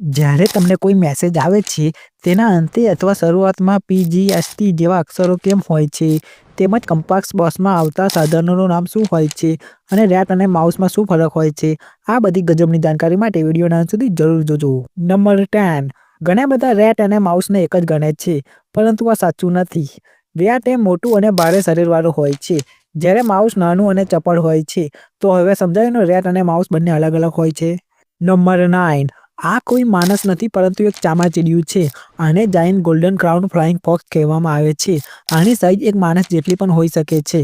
જ્યારે તમને કોઈ મેસેજ આવે છે, તેના અંતે અથવા શરૂઆતમાં પીજીએસટી જેવા અક્ષરો કેમ હોય છે, તેમજ કંપાસ બોક્સમાં આવતા સાધનોનું નામ શું હોય છે અને રેટ અને માઉસમાં શું ફરક હોય છે, આ બધી ગજબની જાણકારી માટે વિડીયોના અંત સુધી જરૂર જોજો. નંબર ટેન ઘણા બધા રેટ અને માઉસને એક જ ગણે છે, પરંતુ આ સાચું નથી. રેટ એ મોટું અને ભારે શરીરવાળું હોય છે. જ્યારે માઉસ નાનું અને ચપળ હોય છે, તો હવે સમજાયું રેટ અને માઉસ બંને અલગ અલગ હોય છે? નંબર નાઇન આ કોઈ માણસ નથી, પરંતુ એક ચામાચીડિયું છે આને giant golden crown flying fox કહેવામાં આવે છે. આની સાઇઝ એક માણસ જેટલી પણ હોઈ શકે છે.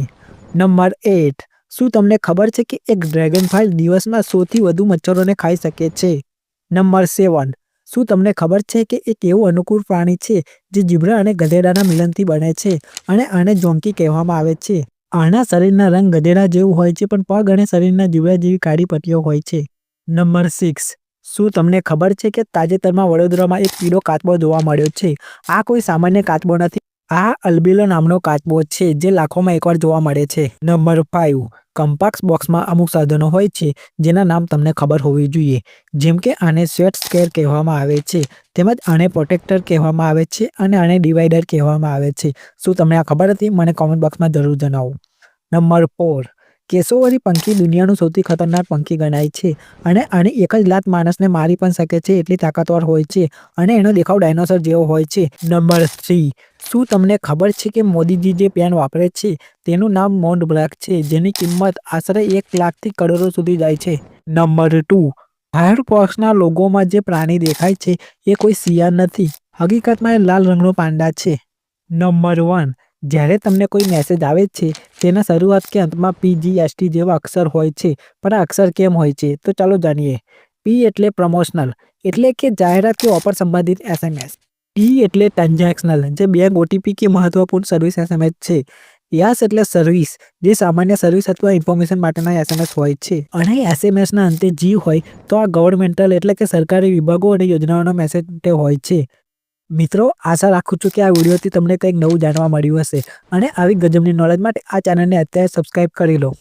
નંબર એટ શું તમને ખબર છે કે એક ડ્રેગન ડ્રેગનફ્લાય દિવસમાં સૌથી વધુ મચ્છરોને ખાઈ શકે છે? નંબર સેવન શું તમને ખબર છે કે એક એવું અનુકૂળ પ્રાણી છે જે જીબ્રા અને ગધેડાના મિલનથી બને છે અને આને જોંકી કહેવામાં આવે છે? આના શરીરના રંગ ગધેડા જેવું હોય છે, પણ પગ અને શરીરના જીબ્રા જેવી કાળી પટ્ટીઓ હોય છે. નંબર સિક્સ શું તમને ખબર છે કે તાજેતરમાં વડોદરામાં એક પીળો કાચબો જોવા મળ્યો છે? આ કોઈ સામાન્ય કાચબો નથી. આ અલ્બિલો નામનો કાચબો છે જે લાખોમાં એકવાર જોવા મળે છે. નંબર ફાઇવ કમ્પાક્સ બોક્સમાં અમુક સાધનો હોય છે જેના નામ તમને ખબર હોવી જોઈએ. જેમ કે આને સ્વેટ સ્કેર કહેવામાં આવે છે, તેમજ આને પ્રોટેક્ટર કહેવામાં આવે છે અને આને ડિવાઈડર કહેવામાં આવે છે. શું તમને આ ખબર હતી? મને કોમેન્ટ બોક્સમાં જરૂર જણાવો. Number four. કેશોવરી પંખી દુનિયાનું સૌથી ખતરનાક પંખી ગણાય છે અને આની એક જ લાત માણસને મારી પણ શકે છે એટલી તાકાતવાર હોય છે અને એનો દેખાવ ડાયનોસર જેવો હોય છે. Number three. શું તમને ખબર છે કે મોદીજી જે પેન વાપરે છે તેનું નામ મોન્ટ બ્લેક છે જેની કિંમત આશરે એક લાખથી કરોડો સુધી જાય છે? Number two. ફાયરફોક્સના લોગોમાં જે પ્રાણી દેખાય છે એ કોઈ શિયાળ નથી. હકીકતમાં એ લાલ રંગનો પાંડા છે. Number one. જ્યારે તમને કોઈ મેસેજ આવે છે, તેના શરૂઆત કે અંતમાં પીજીએસટી જેવા અક્ષર હોય છે, પણ આ અક્ષર કેમ હોય છે, તો ચાલો જાણીએ. પી એટલે પ્રમોશનલ એટલે કે જાહેરાત કે ઓફર સંબંધિત એસએમએસ ટી એટલે ટ્રાન્ઝેક્શનલ જે બેંક ઓટીપી કે મહત્વપૂર્ણ સર્વિસ એસએમએસ છે. યાસ એટલે સર્વિસ જે સામાન્ય સર્વિસ અથવા ઇન્ફોર્મેશન માટેના એસએમએસ હોય છે. અને એસએમએસના અંતે જી હોય, તો આ ગવર્મેન્ટલ એટલે કે સરકારી વિભાગો અને યોજનાઓનો મેસેજ હોય છે. મિત્રો, આશા રાખું છું કે આ વિડીયોથી તમને કંઈક નવું જાણવા મળ્યું હશે. અને આવી ગજબની નોલેજ માટે આ ચેનલને અત્યારે સબસ્ક્રાઈબ કરી લો.